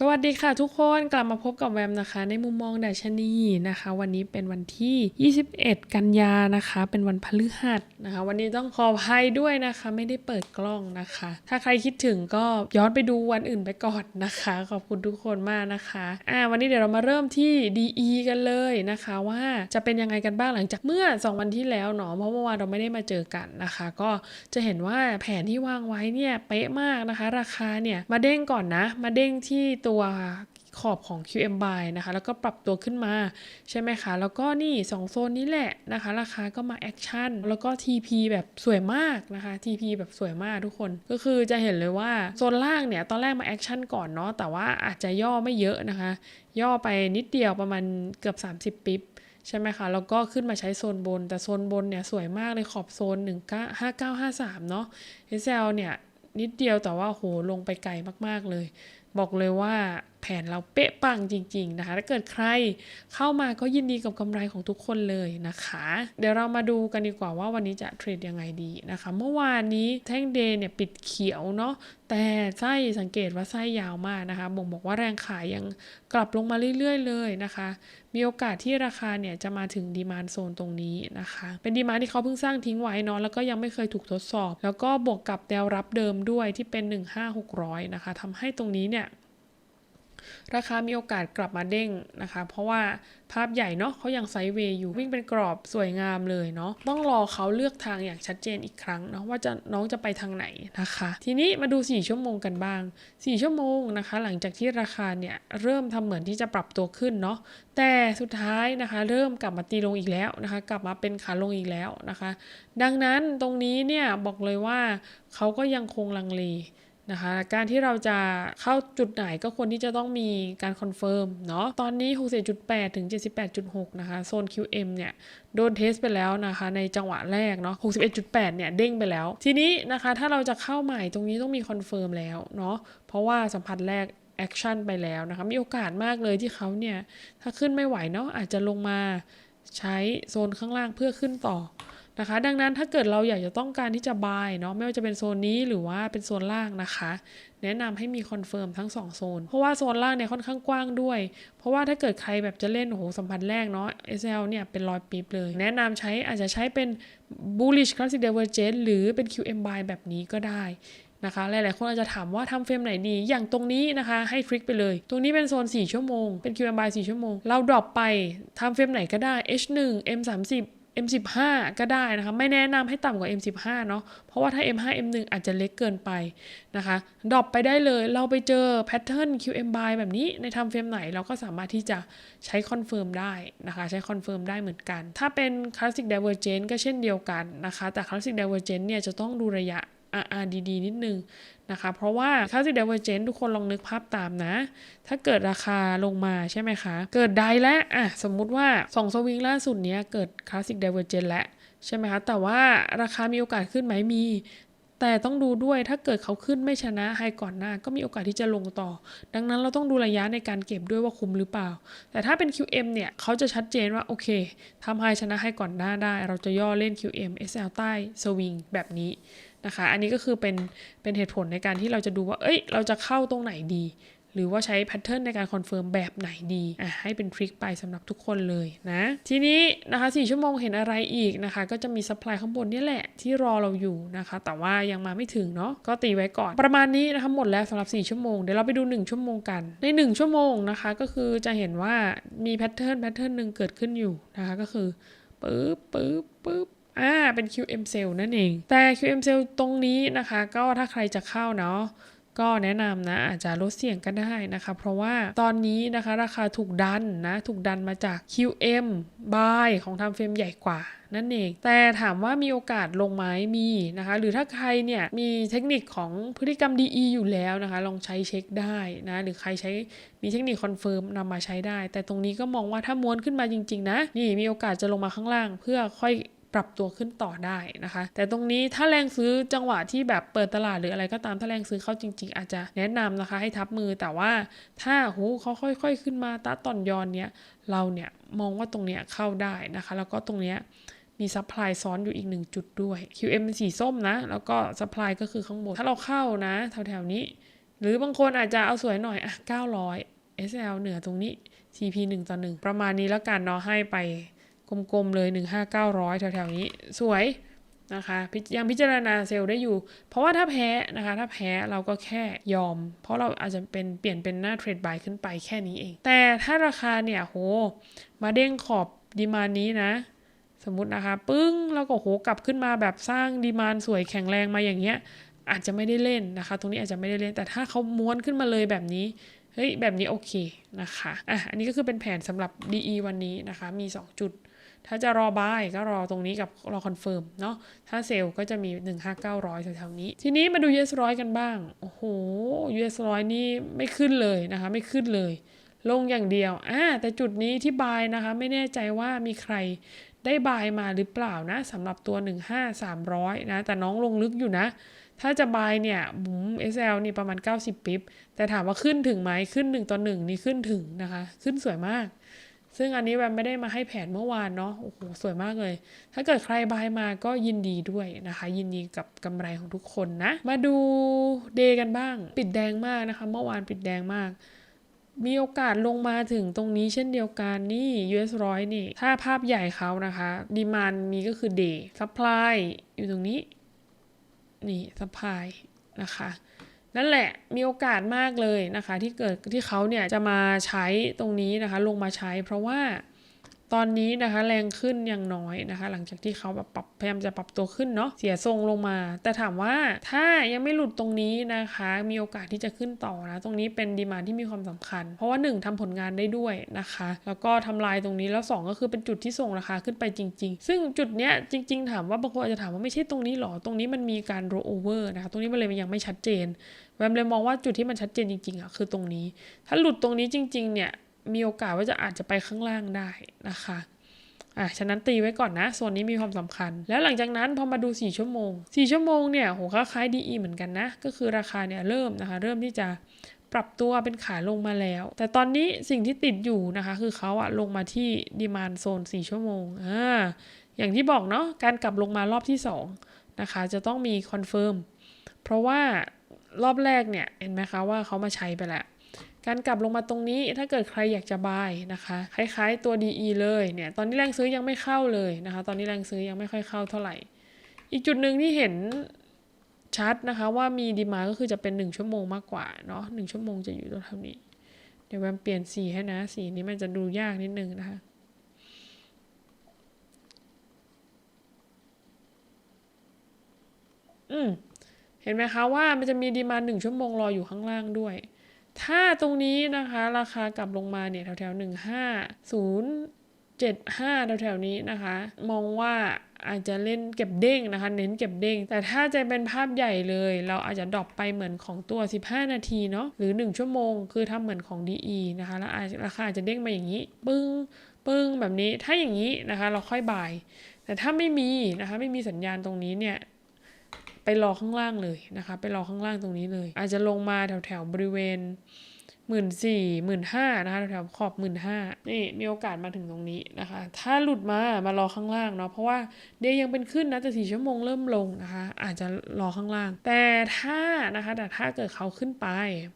สวัสดีค่ะทุกคนกลับมาพบกับแวมนะคะ ในมุมมองดัชนีนะคะ วันนี้เป็นวันที่ 21 กันยานะคะ เป็นวันพฤหัสนะคะ วันนี้ต้องขออภัยด้วยนะคะ ไม่ได้เปิดกล้องนะคะ ถ้าใครคิดถึงก็ย้อนไปดูวันอื่นไปก่อนนะคะ ขอบคุณทุกคนมากนะคะอ่าวันนี้เดี๋ยวเรามาเริ่มที่ DE กันเลยนะคะ ว่าจะเป็นยังไงกันบ้างหลังจากเมื่อ 2 วันที่แล้วเนาะเพราะเมื่อวานเราไม่ได้มาเจอกันนะคะ ก็จะเห็นว่าแผนที่วางไว้เนี่ยเป๊ะมากนะคะ ราคาเนี่ยมาเด้งก่อนนะ มาเด้งที่ตัวขอบของ QM buy นะคะ แล้วก็ปรับตัวขึ้นมาใช่ไหมคะ แล้วก็นี่ 2 โซนนี้แหละนะคะ ราคาก็มาแอคชั่น แล้วก็ TP แบบสวยมากนะคะ TP แบบสวยมากทุกคน ก็คือจะเห็นเลยว่า โซนล่างเนี่ย ตอนแรกมาแอคชั่นก่อนเนาะ แต่ว่าอาจจะย่อไม่เยอะนะคะ ย่อไปนิดเดียวประมาณเกือบ 30 ปิ๊บใช่ไหมคะ แล้วก็ขึ้นมาใช้โซนบน แต่โซนบนเนี่ยสวยมากเลยขอบโซน 15953 เนาะ SL เนี่ย นิดเดียวแต่ว่าโหลงไปไกลมาก ๆเลย บอกเลยว่า ผนเราเป๊ะปังจริง ๆนะคะ ถ้าเกิดใครเข้ามาก็ยินดีกับกำไรของทุกคนเลยนะคะ เดี๋ยวเรามาดูกันดีกว่าว่าวันนี้จะเทรดยังไงดีนะคะ เมื่อวานนี้แท่งเดย์เนี่ยปิดเขียวเนาะแต่ไส้สังเกตว่าไส้ยาวมากนะคะ บ่งบอกว่าแรงขายยังกลับลงมาเรื่อย ๆ เลยนะคะ มีโอกาสที่ราคาเนี่ยจะมาถึงดีมานโซนตรงนี้นะคะ เป็นดีมานที่เขาเพิ่งสร้างทิ้งไว้เนาะแล้วก็ยังไม่เคยถูกทดสอบ แล้วก็บวกกับแนวรับเดิมด้วยที่เป็น 15600 นะคะทำให้ตรงนี้เนี่ย ราคามีโอกาสกลับมาเด้งนะคะ เพราะว่าภาพใหญ่เนาะเขายังไซด์เวย์อยู่วิ่งเป็นกรอบสวยงามเลยเนาะต้องรอเขาเลือกทางอย่างชัดเจนอีกครั้งเนาะว่าจะน้องจะไปทางไหนนะคะ ทีนี้มาดู 4 ชั่วโมงกันบ้าง 4 ชั่วโมงนะคะ หลังจากที่ราคาเนี่ยเริ่มทำเหมือนที่จะปรับตัวขึ้นเนาะแต่สุดท้ายนะคะเริ่มกลับมาตีลงอีกแล้วนะคะ กลับมาเป็นขาลงอีกแล้วนะคะ ดังนั้นตรงนี้เนี่ยบอกเลยว่าเขาก็ยังคงลังเล นะคะการที่เราจะเข้าจุดไหนก็ควรที่จะต้องมีการคอนเฟิร์มเนาะตอนนี้ 61.8 ถึง 78.6 นะคะ โซน QM เนี่ย โดนเทสไปแล้วนะคะ ในจังหวะแรกเนาะ 61.8 เนี่ย เด้งไปแล้ว ทีนี้นะคะถ้าเราจะเข้าใหม่ตรงนี้ต้องมีคอนเฟิร์มแล้วเนาะเพราะว่าสัมผัสแรกแอคชั่นไปแล้วนะคะ มีโอกาสมากเลยที่เขาเนี่ย ถ้าขึ้นไม่ไหวเนาะอาจจะลงมาใช้โซนข้างล่างเพื่อขึ้นต่อ นะคะ ดังนั้นถ้าเกิดเราอยากจะต้องการที่จะบายเนาะไม่ว่าจะเป็นโซนนี้หรือว่าเป็นโซนล่างนะคะ แนะนำให้มีคอนเฟิร์มทั้ง 2 โซน เพราะว่าโซนล่างเนี่ยค่อนข้างกว้างด้วย เพราะว่าถ้าเกิดใครแบบจะเล่นโอ้โหสัมพันธ์แรกเนาะ SL เนี่ยเป็นรอยปีบเลย แนะนำใช้อาจจะใช้เป็น bullish classic divergence หรือเป็น QM buy แบบนี้ก็ได้นะคะหลายๆคนอาจจะถามว่าทำเฟรมไหนดี อย่างตรงนี้นะคะให้ทริกไปเลย ตรงนี้เป็นโซน 4 ชั่วโมง เป็น QM buy 4 ชั่วโมง เราดรอปไปทำเฟรมไหนก็ได้ H1 M30 M15 ก็ได้นะคะ ไม่แนะนำให้ต่ำกว่า M15 เนาะเพราะว่าถ้า M5 M1 อาจจะเล็กเกินไปนะคะดรอปไปได้เลยเราไปเจอแพทเทิร์น QM buy แบบนี้ในทำเฟรมไหนเราก็สามารถที่จะใช้คอนเฟิร์มได้นะคะ ใช้คอนเฟิร์มได้เหมือนกัน ถ้าเป็น Classic Divergent ก็เช่นเดียวกันนะคะ แต่ Classic Divergent เนี่ยจะต้องดูระยะ RR ดีๆนิดนึงนะคะ เพราะว่า Classic Divergence ทุกคนลองนึกภาพตามนะ ถ้าเกิดราคาลงมาใช่ไหมคะ เกิดได้แล้วอะสมมุติว่า2สวิงล่าสุดเนี้ยเกิด Classic Divergence แล้วใช่ไหมคะ แต่ว่าราคามีโอกาสขึ้นไหมมีแต่ต้องดูด้วยถ้าเกิดเขาขึ้นไม่ชนะไฮก่อนหน้า ก็มีโอกาสที่จะลงต่อ ดังนั้นเราต้องดูระยะในการเก็บด้วยว่าคุ้มหรือเปล่า แต่ถ้าเป็น QM เนี่ยเขาจะชัดเจนว่า โอเคทำไฮชนะไฮก่อนหน้าได้ เราจะย่อเล่น QM SL ใต้สวิงแบบนี้ นะคะ อันนี้ก็คือเป็นเป็นเหตุผลในการที่เราจะดูว่า เอ้ย เราจะเข้าตรงไหนดี หรือว่าใช้แพทเทิร์นในการคอนเฟิร์มแบบไหนดีอะให้เป็นทริคไปสำหรับทุกคนเลยนะ ทีนี้นะคะ4ชั่วโมงเห็นอะไรอีกนะคะ ก็จะมีซัพพลายข้างบนนี่แหละที่รอเราอยู่นะคะ แต่ว่ายังมาไม่ถึงเนาะก็ตีไว้ก่อนประมาณนี้นะคะหมดแล้วสำหรับ 4 ชั่วโมงเดี๋ยวเราไปดู 1 ชั่วโมงกัน ใน 1 ชั่วโมงนะคะก็คือจะเห็นว่ามีแพทเทิร์นแพทเทิร์นหนึ่งเกิดขึ้นอยู่นะคะก็คือปึ๊บปึ๊บปึ๊บ อ่าเป็น QM Cell นั่นเอง แต่ QM Cell ตรงนี้นะคะ ก็ถ้าใครจะเข้าเนาะก็แนะนำนะอาจจะลดเสี่ยงก็ได้นะคะ เพราะว่าตอนนี้นะคะราคาถูกดันนะ ถูกดันมาจาก QM buy ของทำเฟรมใหญ่กว่านั่นเอง แต่ถามว่ามีโอกาสลงไหมมีนะคะ หรือถ้าใครเนี่ยมีเทคนิคของพฤติกรรม DE อยู่แล้วนะคะ ลองใช้เช็คได้นะ หรือใครใช้มีเทคนิคคอนเฟิร์มนำมาใช้ได้ แต่ตรงนี้ก็มองว่าถ้าม้วนขึ้นมาจริง ๆ นะ นี่มีโอกาสจะลงมาข้างล่าง เพื่อค่อย ปรับตัวขึ้นต่อได้นะคะ แต่ตรงนี้ถ้าแรงซื้อจังหวะที่แบบเปิดตลาดหรืออะไรก็ตามถ้าแรงซื้อเข้าจริง ๆ อาจจะแนะนำนะคะ ให้ทับมือแต่ว่าถ้าหูเขาค่อย ๆ ขึ้นมาตาตอนยอนเนี้ยเราเนี่ยมองว่าตรงเนี้ยเข้าได้นะคะ แล้วก็ตรงเนี้ยมีซัพพลายซ้อนอยู่อีกหนึ่งจุดด้วย QM เป็นสีส้มนะ แล้วก็ซัพพลายก็คือข้างบน ถ้าเราเข้านะแถวๆนี้ หรือบางคนอาจจะเอาสวยหน่อยอะ900 SL เหนือตรงนี้ CP 1ต่อ1ประมาณนี้แล้วกันเนาะให้ไป กลมๆเลย 15900 แถวๆนี้สวยนะคะยังพิจารณาเซลล์ได้อยู่ เพราะว่าถ้าแพ้นะคะ ถ้าแพ้เราก็แค่ยอม เพราะเราอาจจะเป็นเปลี่ยนเป็นหน้าเทรดบายขึ้นไปแค่นี้เอง แต่ถ้าราคาเนี่ยโห มาเด้งขอบดีมานี้นะ สมมตินะคะ ปึ้งแล้วก็โหกลับขึ้นมาแบบสร้างดีมานสวยแข็งแรงมาอย่างเงี้ย อาจจะไม่ได้เล่นนะคะ ตรงนี้อาจจะไม่ได้เล่น แต่ถ้าเขาม้วนขึ้นมาเลยแบบนี้เฮ้ยแบบนี้โอเคนะคะอะอันนี้ก็คือเป็นแผนสำหรับ DE วันนี้นะคะมี 2 จุด ถ้าจะรอบายก็รอตรงนี้กับรอคอนเฟิร์มเนาะ ถ้าเซลล์ก็จะมี 15900แถวๆนี้ ทีนี้มาดู US ร้อยกันบ้าง โอ้โห US ร้อยนี่ไม่ขึ้นเลยนะคะ ไม่ขึ้นเลย ลงอย่างเดียว อ่า แต่จุดนี้ที่บายนะคะ ไม่แน่ใจว่ามีใครได้บายมาหรือเปล่านะสำหรับตัว 15300 นะ แต่น้องลงลึกอยู่นะ ถ้าจะบายเนี่ยบุ๋ม SL นี่ประมาณ 90 ปิบแต่ถามว่าขึ้นถึงไหมขึ้น 1 ต่อ 1 นี่ขึ้นถึงนะคะ ขึ้นสวยมาก ซึ่งอันนี้แวมไม่ได้มาให้แผนเมื่อวานเนาะโอ้โหสวยมากเลย ถ้าเกิดใครบายมาก็ยินดีด้วยนะคะ ยินดีกับกำไรของทุกคนนะ มาดูเดย์กันบ้าง ปิดแดงมากนะคะ เมื่อวานปิดแดงมากมีโอกาสลงมาถึงตรงนี้เช่นเดียวกันนี่ US ร้อยนี่ ถ้าภาพใหญ่เขานะคะ ดีมานมีก็คือเดย์ซัพพลายอยู่ตรงนี้ นี่ซัพพลายนะคะ นั่นแหละมีโอกาสมากเลยนะคะ ที่เกิดที่เขาเนี่ยจะมาใช้ตรงนี้นะคะ ลงมาใช้ เพราะว่า ตอนนี้นะคะแรงขึ้นอย่างน้อยนะคะ หลังจากที่เขาแบบปรับพยายามจะปรับตัวขึ้นเนาะเสียทรงลงมา แต่ถามว่าถ้ายังไม่หลุดตรงนี้นะคะ มีโอกาสที่จะขึ้นต่อนะตรงนี้เป็นดีมาที่มีความสำคัญ เพราะว่า 1ทำผลงานได้ด้วยนะคะ แล้วก็ทำลายตรงนี้แล้ว 2 ก็คือเป็นจุดที่ส่งราคาขึ้นไปจริง ๆ ซึ่งจุดเนี้ยจริง ๆ ถามว่าบางคนอาจจะถามว่าไม่ใช่ตรงนี้หรอตรงนี้มันมีการ roll over นะคะตรงนี้มันเลยยังไม่ชัดเจนแวมเลยมองว่าจุดที่มันชัดเจนจริงๆอะคือตรงนี้ ถ้าหลุดตรงนี้จริง ๆเนี่ย มีโอกาสว่าจะอาจจะไปข้างล่างได้นะคะอะฉะนั้นตีไว้ก่อนนะ ส่วนนี้มีความสำคัญ แล้วหลังจากนั้นพอมาดู 4 ชั่วโมง 4 ชั่วโมงเนี่ยโหคล้าย DE เหมือนกันนะ ก็คือราคาเนี่ยเริ่มนะคะ เริ่มที่จะปรับตัวเป็นขาลงมาแล้ว แต่ตอนนี้สิ่งที่ติดอยู่นะคะ คือเขาอะลงมาที่ดีมานโซน 4 ชั่วโมงอ่าอย่างที่บอกเนาะการกลับลงมารอบที่ 2 นะคะ จะต้องมีคอนเฟิร์มเพราะว่ารอบแรกเนี่ยเห็นไหมคะว่าเขามาใช้ไปแล้ว การกลับลงมาตรงนี้ถ้าเกิดใครอยากจะบายนะคะ คล้ายๆตัว DE เลยเนี่ยตอนนี้แรงซื้อยังไม่เข้าเลยนะคะ ตอนนี้แรงซื้อยังไม่ค่อยเข้าเท่าไหร่ อีกจุดหนึ่งที่เห็นชัดนะคะว่ามีดีมาก็คือจะเป็น 1 ชั่วโมงมากกว่าเนาะหชั่วโมงจะอยู่ตรงเท่านี้ เดี๋ยวแวมเปลี่ยนสีให้นะสีนี้มันจะดูยากนิดนึงนะคะอืมเห็นไหมคะว่ามันจะมีดีมาหนึ่งชั่วโมงรออยู่ข้างล่างด้วย ถ้าตรงนี้นะคะราคากลับลงมาเนี่ยแถวๆหนึ่งห้าศูนย์เจ็ดห้าแถวๆนี้นะคะ มองว่าอาจจะเล่นเก็บเด้งนะคะ เน้นเก็บเด้ง แต่ถ้าจะเป็นภาพใหญ่เลย เราอาจจะดรอปไปเหมือนของตัว 15 นาทีเนาะหรือ 1 ชั่วโมง คือทำเหมือนของ DE นะคะ แล้วอาจราคาอาจจะเด้งมาอย่างนี้ ปึ้งปึ้งแบบนี้ถ้าอย่างนี้นะคะ เราค่อยบาย แต่ถ้าไม่มีนะคะ ไม่มีสัญญาณตรงนี้เนี่ย ไปรอข้างล่างเลยนะคะ ไปรอข้างล่างตรงนี้เลย อาจจะลงมาแถวแถวบริเวณหมื่นสี่หมื่นห้านะคะแถวขอบหมื่นห้านี่มีโอกาสมาถึงตรงนี้นะคะ ถ้าหลุดมามารอข้างล่างเนาะเพราะว่าเดย์ยังเป็นขึ้นนะแต่สี่ชั่วโมงเริ่มลงนะคะ อาจจะรอข้างล่าง แต่ถ้านะคะแต่ถ้าเกิดเขาขึ้นไป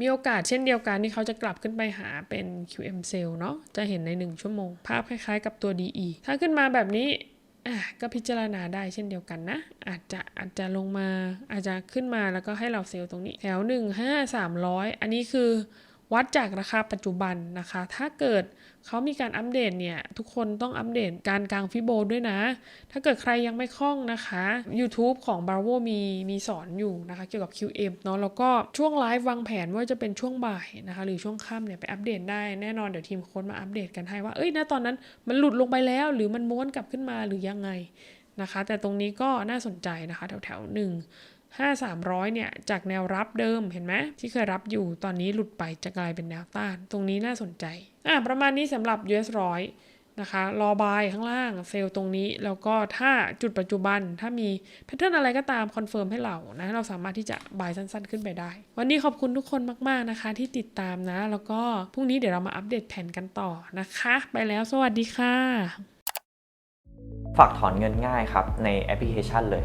มีโอกาสเช่นเดียวกันที่เขาจะกลับขึ้นไปหาเป็น QM cell เนาะจะเห็นใน 1 ชั่วโมง ภาพคล้ายๆ กับตัว DE ถ้าขึ้นมาแบบนี้ อะก็พิจารณาได้เช่นเดียวกันนะ อาจจะอาจจะลงมาอาจจะขึ้นมาแล้วก็ให้เราเซลล์ตรงนี้ แถว1 5 300 อันนี้คือ วัดจากราคาปัจจุบันนะคะ ถ้าเกิดเขามีการอัปเดตเนี่ย ทุกคนต้องอัปเดตการกลางฟิโบด้วยนะ ถ้าเกิดใครยังไม่คล่องนะคะ YouTube ของ b r a v o มีมีสอนอยู่นะคะ เกี่ยวกับ QM เนาะแล้วก็ช่วงไลฟ์วางแผนว่าจะเป็นช่วงบ่ายนะคะ หรือช่วงค่ำเนี่ยไปอัปเดตได้แน่นอนเดี๋ยวทีมโค้ดมาอัปเดตกันให้ว่าเอ้ยนะตอนนั้นมันหลุดลงไปแล้ว หรือมันม้วนกลับขึ้นมาหรือยังไงนะคะ แต่ตรงนี้ก็น่าสนใจนะคะ แถวแถวหนึ่ง ห้าสามร้อยเนี่ย จากแนวรับเดิมเห็นไหมที่เคยรับอยู่ตอนนี้หลุดไปจะกลายเป็นแนวต้าน ตรงนี้น่าสนใจ อะประมาณนี้สำหรับ US ร้อยนะคะ รอบายข้างล่างเซลล์ตรงนี้ แล้วก็ถ้าจุดปัจจุบันถ้ามีแพทเทิร์นอะไรก็ตามคอนเฟิร์มให้เรานะ เราสามารถที่จะบายสั้นๆ ขึ้นไปได้ วันนี้ขอบคุณทุกคนมากๆนะคะ ที่ติดตามนะ แล้วก็พรุ่งนี้เดี๋ยวเรามาอัปเดตแผนกันต่อนะคะ ไปแล้วสวัสดีค่ะ ฝากถอนเงินง่ายครับในแอปพลิเคชันเลย